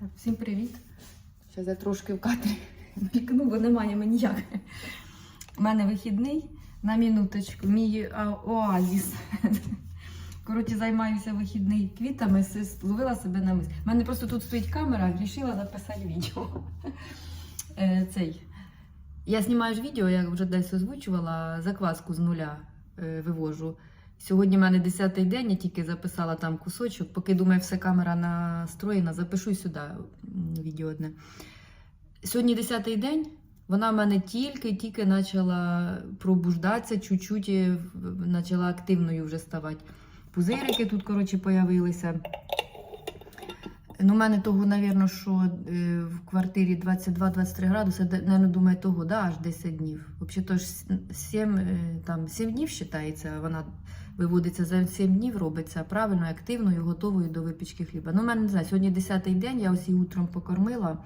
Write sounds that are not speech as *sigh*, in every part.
Так, всім привіт. Зараз я трошки в кадрі мількну, бо немає мені ніяк. У мене вихідний на минуточку, мій а, оазіс. Коротше, займаюся вихідний квітами, ловила себе на мисль. У мене просто тут стоїть камера, вирішила записати відео. Е, Цей. Я знімаю ж відео, я вже десь озвучувала, закваску з нуля е, вивожу. Сьогодні в мене 10-й день, я тільки записала там кусочок, поки думаю, все камера настроєна, запишу сюди відео одне. Сьогодні 10-й день, вона в мене тільки-тільки почала пробуждатися, чуть-чуть е, почала активною вже ставати. Пузирики тут, коротше, появилися. Ну, у мене того, напевно, що е, в квартирі 22-23 градуси, наверно, думаю, того, да, аж 10 днів. Взагалі, то ж 7, е, там, 7 днів вважається, вона виводиться за 7 днів, робиться правильно, активною, готовою до випічки хліба. Ну, у мене не знаю, сьогодні 10-й день, я ось її утром покормила.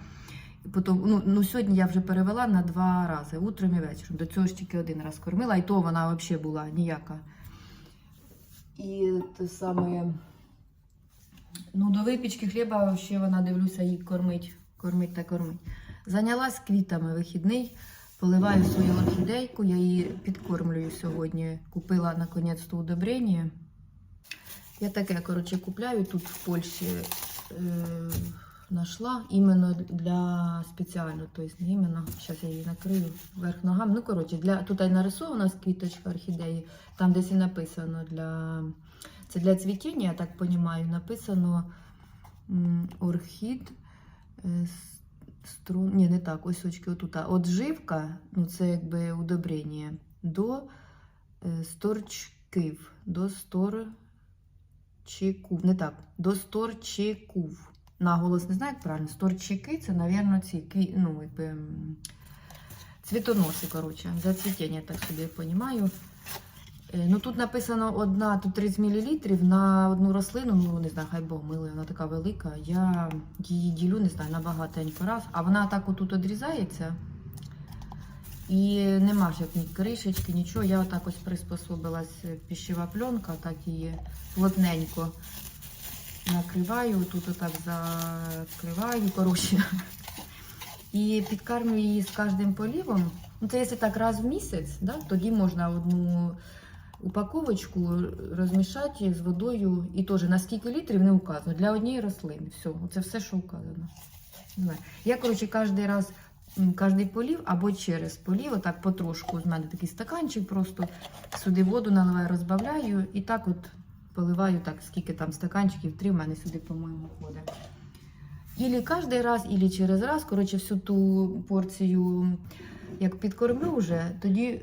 Потім, ну, ну, сьогодні я вже перевела на два рази, утром і вечором. До цього ж тільки один раз кормила, і то вона взагалі була ніяка. І те саме. Ну, до випічки хліба ще вона дивлюся, її кормить, кормить та кормить. Зайнялась квітами вихідний, поливаю свою орхідейку, я її підкормлюю сьогодні. Купила наконець-то удобрення. Я таке, коротше, купляю тут в Польщі. Е, Нашла іменно для спеціально, тобто не іменно, зараз я її накрию вверх ногам. Ну, коротше, для, тут нарисована квіточка орхідеї, там десь і написано для це для цвітіння, я так розумію, написано орхід. е, струн... Ні, не так, ось очки отут. А От живка, ну це якби удобрення, до е, сторчків, до сторчиків. Не так, до сторчиків. Наголос не знаю, як правильно. Сторчики це, мабуть, ці кві... ну, якби, цвітоноси, коротше, для цвітіння, так собі я розумію. Е, Ну тут написано одна, тут 30 мл на одну рослину, ну не знаю, хай Бог милує, вона така велика. Я її ділю, не знаю, на багатенько раз. А вона так отут одрізається. І нема ж як ні кришечки, нічого. Я отак ось приспособилась е, піщева пленка, так її плотненько накриваю, тут отак закриваю, коротше. І підкармлюю її з кожним полівом. Ну, це якщо так раз в місяць, да, тоді можна одну упаковочку розмішати з водою і теж на скільки літрів не указано. Для однієї рослини. Все, це все, що указано. Я, коротше, кожен раз, кожний полів або через полів, отак потрошку. З мене такий стаканчик, просто сюди воду наливаю, розбавляю і так от поливаю, так, скільки там стаканчиків, три в мене сюди, по-моєму, ходить. Ілі кожен раз, ілі через раз. Коротше, всю ту порцію, як підкормлю вже, тоді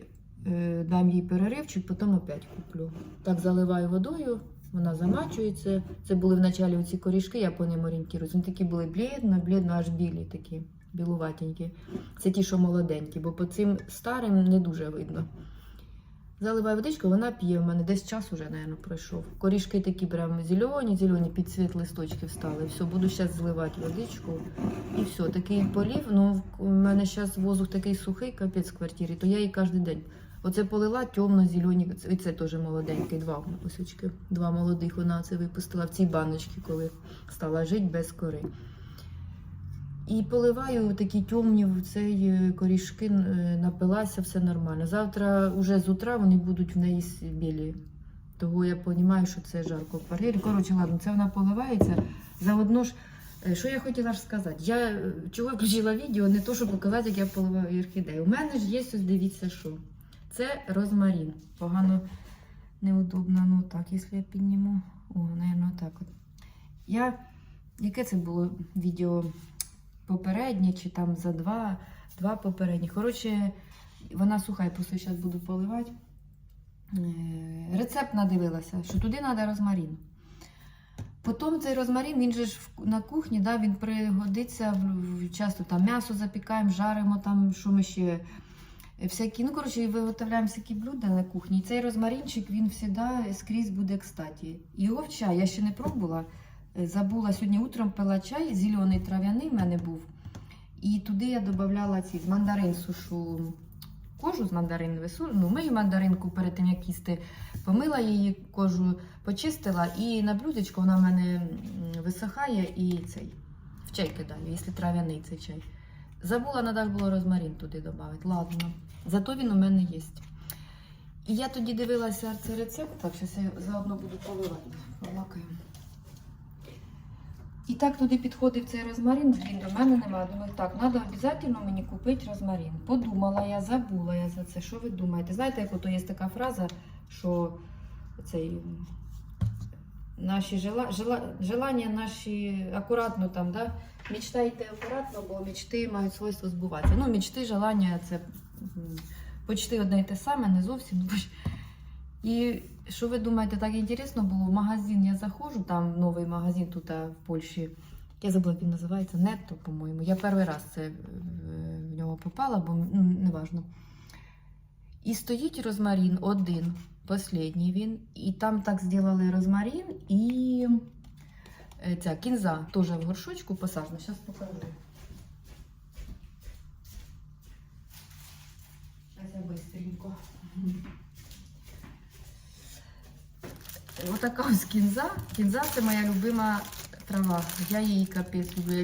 дам їй переривчик, потім опять куплю. Так заливаю водою, вона замачується. Це були вначалі оці корішки, я по ним орієнтуюсь. Вони такі були блідно, блідно, аж білі такі, білуватенькі. Це ті, що молоденькі, бо по цим старим не дуже видно. Заливаю водичку, вона п'є. У мене десь час уже, мабуть, пройшов. Корішки такі прям зелені, зелені, під цвіт листочки встали. Все, буду зараз зливати водичку. І все, такий полів. Ну, у мене зараз воздух такий сухий, капець в квартирі, то я її кожен день. Оце полила темно-зелені, і це теж молоденький, два кусочки, два молодих. Вона це випустила в цій баночці, коли стала жити без кори. І поливаю такі темні в цей е, корішки, е, напилася, все нормально. Завтра вже з утра вони будуть в неї білі. Того я розумію, що це жарко квартирі. Коротше, ладно, це вона поливається. Заодно ж, е, що я хотіла ж сказати? Я чого включила відео, не то, щоб показати, як я поливаю орхідею. У мене ж є ось дивіться, що. Це розмарин. Погано неудобно. Ну так, якщо я підніму. О, напевно, так от. Я. Яке це було відео? попереднє, чи там за два, два попередні. Коротше, вона суха, я просто зараз буду поливати. Е, Рецепт надивилася, що туди треба розмарин. Потім цей розмарин, він же ж на кухні, да, він пригодиться часто там м'ясо запікаємо, жаримо там, що ми ще. Всякі, ну, коротше, виготовляємо всякі блюда на кухні. І цей розмаринчик, він завжди скрізь буде кстати. Його чай я ще не пробувала. Е, Забула сьогодні утром пила чай, зелений трав'яний в мене був. І туди я додавала ці з мандарин сушу кожу з мандарин вису. Ну, мию мандаринку перед тим, як їсти, помила її кожу, почистила, і на блюдечко вона в мене висихає і цей. В чай кидаю, якщо трав'яний цей чай. Забула, треба було розмарин туди додати. Ладно. Зато він у мене є. І я тоді дивилася цей рецепт, так що я заодно буду поливати. Полакаю. І так туди підходив цей розмарин, блін, до мене немає. Думаю, так, треба обов'язково мені купити розмарин. Подумала я, забула я за це. Що ви думаєте? Знаєте, як ото є така фраза, що цей наші жела, жела, желання наші акуратно там, да? Мечтайте акуратно, бо мечти мають свойство збуватися. Ну, мечти, желання це почти одне і те саме, не зовсім. *laughs* І що ви думаєте, так інтересно було? В магазин я заходжу, там новий магазин тут в Польщі. Я забула, він називається Нетто, по-моєму. Я перший раз це е, в нього попала, бо ну, неважно. І стоїть розмарин один, останній він. І там так зробили розмарин і е, ця кінза теж в горшочку посажена. Зараз покажу. Зараз я быстренько. Отака ось кінза. Кінза це моя любима трава. Я її капець люблю, я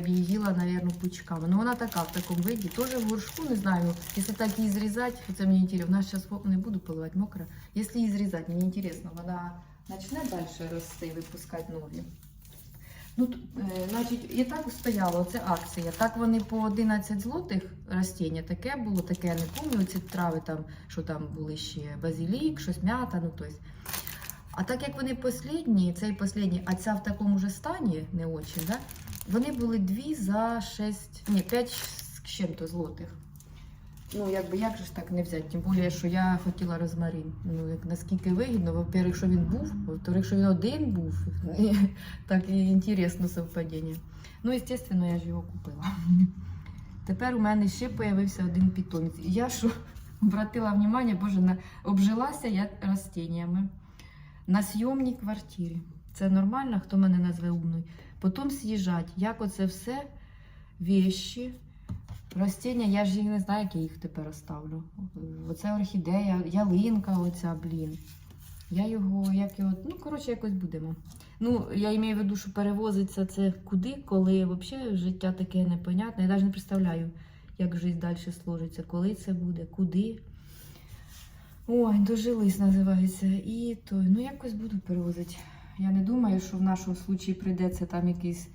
пучками. Ну вона така в такому виді. Теж в горшку, не знаю. Якщо так її зрізати, це мені цікаво. Вона зараз не буду поливати мокра. Якщо її зрізати, мені цікаво, вона почне далі рости, випускати нові. Ну, е, значить, і так стояло, це акція. Так вони по 11 злотих ростіння. Таке було, таке я не пам'ятаю, ці трави там, що там були ще базилік, щось м'ята, ну тобто. А так як вони послідні, цей послідній, а ця в такому ж стані, не очень, да? вони були дві за 6, ні, 5 з чим-то злотих. Ну, якби як же ж так не взяти? Тим більше, що я хотіла розмарин. Ну, як наскільки вигідно, во-первых, що він був, во-вторых, що він один був. *laughs* так і інтересно совпадіння. Ну, звісно, я ж його купила. *laughs* Тепер у мене ще з'явився один питомець. І Я що *laughs* обратила внимание, боже, на... обжилася я растениями на зйомній квартирі. Це нормально, хто мене назве умною. Потім з'їжджати, як оце все, вещі, ростіння, я ж їх не знаю, як я їх тепер оставлю. Оце орхідея, ялинка, оця, блін. Я його, як його, ну, коротше, якось будемо. Ну, я маю в виду, що перевозиться це куди, коли взагалі життя таке непонятне. Я навіть не представляю, як життя далі сложиться, коли це буде, куди. Ой, дожились називається. І той, ну якось буду перевозити. Я не думаю, що в нашому случаї прийдеться там якісь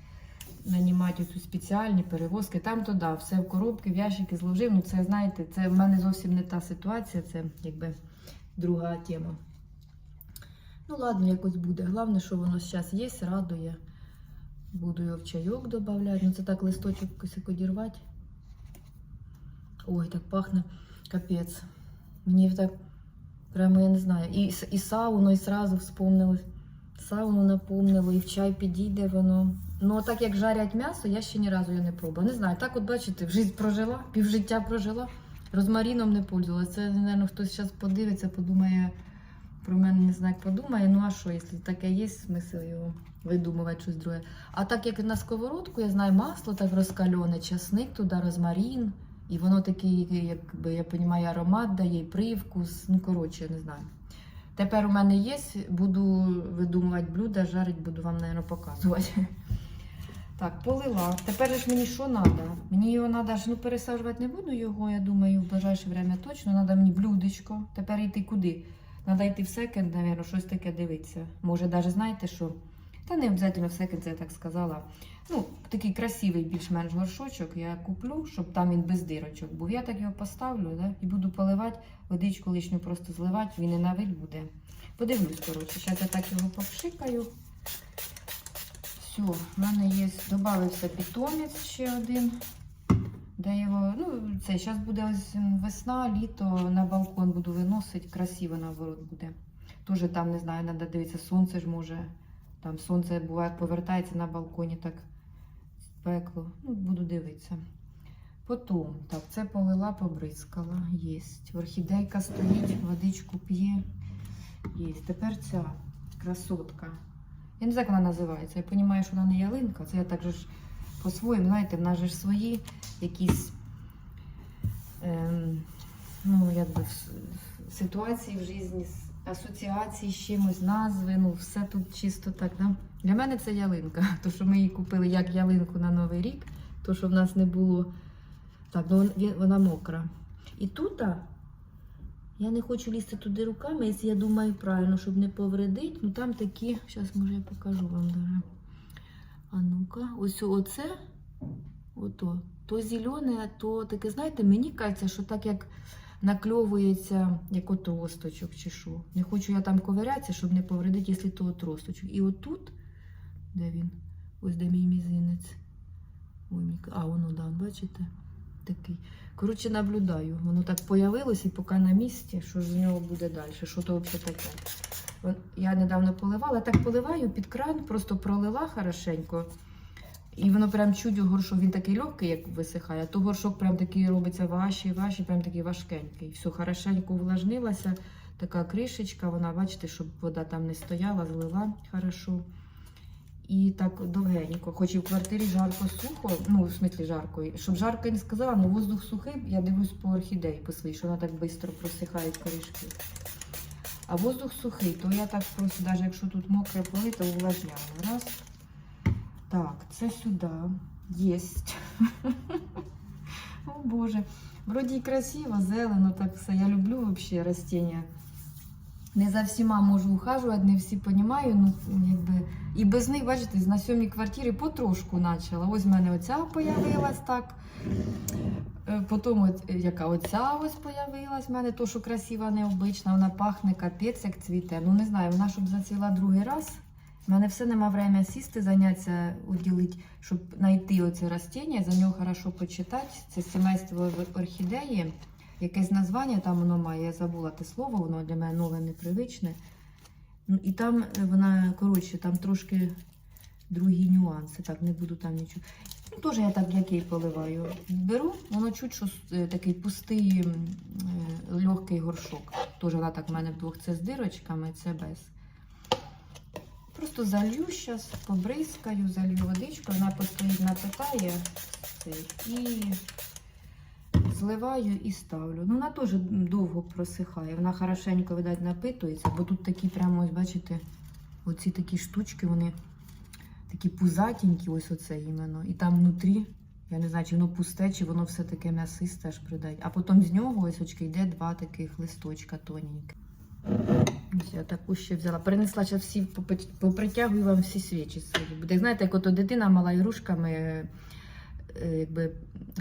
нанімати цю спеціальні перевозки. Там то да, все в коробки, в ящики зложив. Ну це знаєте, це в мене зовсім не та ситуація, це якби друга тема. Ну ладно, якось буде. Головне, що воно зараз є, радує. Буду його в чайок додавати. Ну це так листочок одірвати. Ой, так пахне капець. Мені так прямо я не знаю. І, і сауну, і сразу вспомнилось. Сауну напомнило, і в чай підійде воно. Ну, так як жарять м'ясо, я ще ні разу його не пробувала. Не знаю, так от бачите, життя прожила, півжиття прожила, розмаріном не пользувалася. Це, мабуть, хтось зараз подивиться, подумає про мене, не знаю, як подумає. Ну а що, якщо таке є, смисл його видумувати щось друге. А так як на сковородку, я знаю, масло так розкальоне, часник туди, розмарін. І воно такий, якби я розумію, аромат дає, привкус. Ну, коротше, не знаю. Тепер у мене є, буду видумувати блюда, жарить, буду вам, мабуть, показувати. Так, полила. Тепер ж мені що треба? Мені його треба ну, пересаджувати не буду його, я думаю, в ближайше время точно. Треба мені блюдечко. Тепер йти куди? Треба йти в секонд, мабуть, щось таке дивитися. Може, навіть знаєте що? Та не обов'язково в секонд, це я так сказала. Ну, такий красивий більш-менш горшочок я куплю, щоб там він без дирочок був. Я так його поставлю да, і буду поливати, водичку лишню просто зливати, він і на вид буде. Подивлюсь, коротше, зараз я так його попшикаю. Все, в мене є, додався питомець ще один. Де його, ну, це зараз буде ось весна, літо на балкон буду виносити, красиво наоборот буде. Тоже там, не знаю, треба дивитися, сонце ж може. Там сонце буває повертається на балконі, так пекло. Ну, буду дивитися. Потім, так, це полила, побризкала. Єсть. Орхідейка стоїть, водичку п'є. Єсть. Тепер ця красотка. Я не знаю, як вона називається. Я розумію, що вона не ялинка. Це я так же ж по-своєму, знаєте, в нас же ж свої якісь ем, ну, якби, ситуації в житті асоціації з чимось, назви, ну все тут чисто так. Да? Для мене це ялинка. *laughs* То, що ми її купили як ялинку на Новий рік, то, що в нас не було. Так, ну вона мокра. І тут я не хочу лізти туди руками, якщо я думаю правильно, щоб не повредити. Ну там такі, зараз може я покажу вам даже. А ну-ка, ось оце, ото, то зелене, то таке, знаєте, мені кажеться, що так як накльовується, як ото осточок чи що. Не хочу я там ковирятися, щоб не повредити, якщо то от росточок. І отут, де він? Ось де мій мізинець. Ой. А, воно, да, бачите? Такий. Коротше, наблюдаю. Воно так появилось і поки на місці, що з нього буде далі. Що то взагалі таке? Я недавно поливала, так поливаю під кран, просто пролила хорошенько. І воно прям у горшок, він такий легкий, як висихає, а то горшок прям такий робиться важчий, важчий, прям такий важкенький. Все хорошенько увлажнилося, така кришечка, вона, бачите, щоб вода там не стояла, злила хорошо. І так довгенько, хоч і в квартирі жарко сухо, ну, в смислі жарко, щоб жарко я не сказала, але воздух сухий, я дивлюсь по орхідеї, по своїй, що вона так швидко просихає корішки. А воздух сухий, то я так просто, навіть якщо тут мокре полито, увлажняю. Раз. Так, це сюди. Єсть. *laughs* О Боже. Вроді і красиво, зелено, так все. Я люблю взагалі растения. Не за всіма можу ухажувати, не всі розумію. Ну, якби. І без них, бачите, на сьомій квартирі потрошку почала. Ось в мене оця появилась так. Е, Потім от, е, яка оця ось появилась в мене, то, що красива, необична, вона пахне капець, як цвіте. Ну не знаю, вона щоб зацвіла другий раз. У мене все нема время сісти, зайнятися, уділити, щоб знайти оце растіння, за нього хорошо почитати. Це сімейство орхідеї. Якесь названня там воно має, я забула те слово, воно для мене нове непривичне. Ну, І там е, вона, коротше, там трошки другі нюанси. Так, не буду там нічого. Ну, теж я так для поливаю. Беру, воно чуть що е, такий пустий е, легкий горшок. Теж вона так в мене вдвох це з дирочками, це без. Просто залью зараз, побризкаю, залью водичку, вона постоїть напитає і зливаю і ставлю. Ну, вона теж довго просихає. Вона хорошенько, видать, напитується, бо тут такі прямо, ось бачите, оці такі штучки, вони такі пузатенькі, ось оце іменно. І там внутрі, я не знаю, чи воно пусте, чи воно все таке м'ясисте аж придать. А потім з нього ось очки йде два таких листочка тоненьких. Я таку ще взяла. Перенесла зараз всі, попритягую вам всі свічі свої. Буде, знаєте, як ото дитина мала ігрушками, е, якби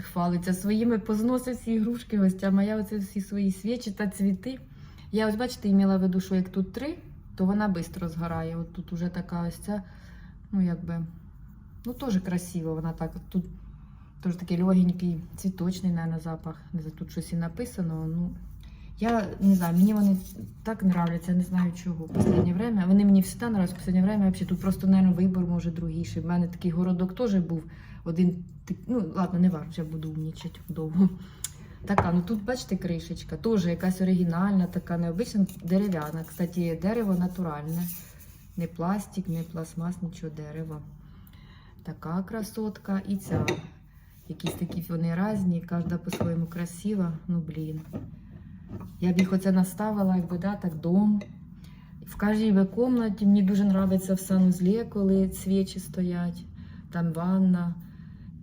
хвалиться своїми, позносить всі ігрушки, ось, а моя оце всі свої свічі та цвіти. Я ось, бачите, імела в виду, що як тут три, то вона швидко згорає. От тут уже така ось ця, ну якби, ну теж красиво, вона так. Тут теж такий легенький, цвіточний, мабуть, запах. Тут щось і написано. Ну, я не знаю, мені вони так нравляться, не знаю чого. В останнє время. Вони мені всегда нравляться, в останнє время взагалі тут просто, мабуть, вибор може другіший. У мене такий городок теж був один. Ну, ладно, не варто, я буду умнічати довго. Така, ну тут, бачите, кришечка, теж якась оригінальна, така необична, дерев'яна. Кстати, дерево натуральне. Не пластик, не пластмас, нічого дерево. Така красотка і ця. Якісь такі вони різні, кожна по-своєму красива. Ну, блін. Я б їх оце наставила, якби да, так дом. В кожній кімнаті мені дуже подобається в санузлі, коли свічі стоять, там ванна.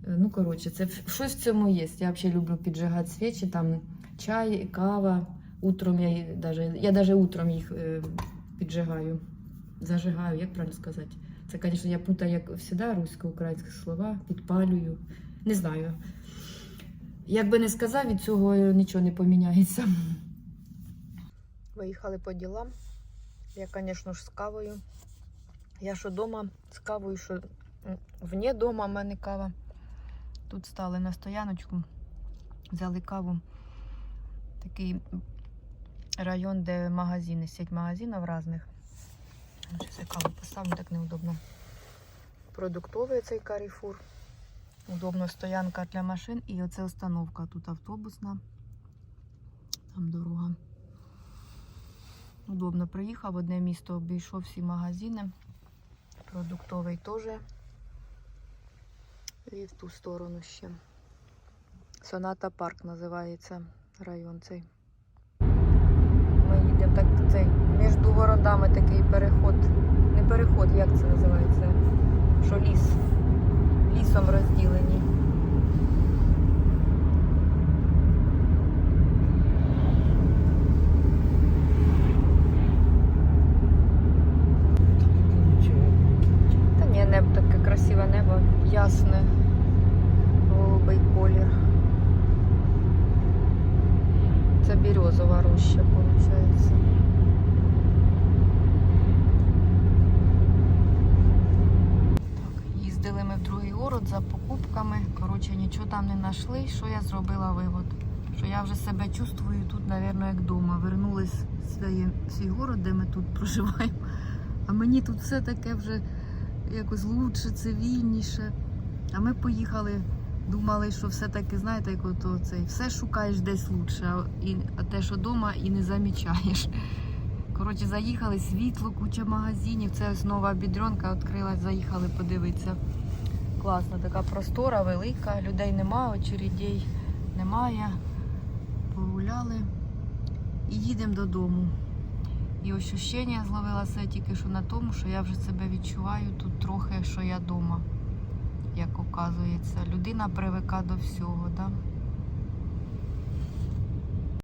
Е, Ну, коротше, це щось в цьому є. Я взагалі люблю піджигати свічі, там чай, кава. Утром я даже, я даже утром їх е, піджигаю. Зажигаю, як правильно сказати. Це, звісно, я путаю, як завжди, русько-українські слова, підпалюю. Не знаю. Як би не сказав, від цього нічого не поміняється. Виїхали по ділам. Я, звісно ж, з кавою. Я що вдома з кавою, що вне дома в мене кава. Тут стали на стояночку, взяли каву. Такий район, де магазини, сеть магазинів різних. Зараз я каву поставлю, так неудобно. Продуктовий цей каріфур. Удобно стоянка для машин і оце установка. Тут автобусна. Там дорога. Удобно приїхав, одне місто обійшов всі магазини. Продуктовий теж. І в ту сторону ще. Соната Парк називається район цей. Ми їдемо так цей Між городами такий переход. Не переход, як це називається? Що ліс. Лісом розділені. Та небо таке красиве небо, ясне, голубий колір. Це бірюзова роща, виходить. Так, їздили ми в другий город за покупками. Коротше, нічого там не знайшли. Що я зробила вивод? Що я вже себе чувствую тут, мабуть, як вдома. Вернулись в свій, город, де ми тут *laughs* проживаємо. А мені тут все таке вже якось лучше, цивільніше. А ми поїхали, думали, що все-таки, знаєте, як ото цей, все шукаєш десь лучше, а, і, а те, що вдома, і не замічаєш. Коротше, заїхали, світло, куча магазинів. Це ось нова бідренка відкрилась, заїхали подивитися. Класно, така простора, велика, людей немає, очередей немає. Погуляли і їдемо додому. І ощущення зловила себе тільки що на тому, що я вже себе відчуваю тут трохи, що я вдома, як оказується. Людина привика до всього, да?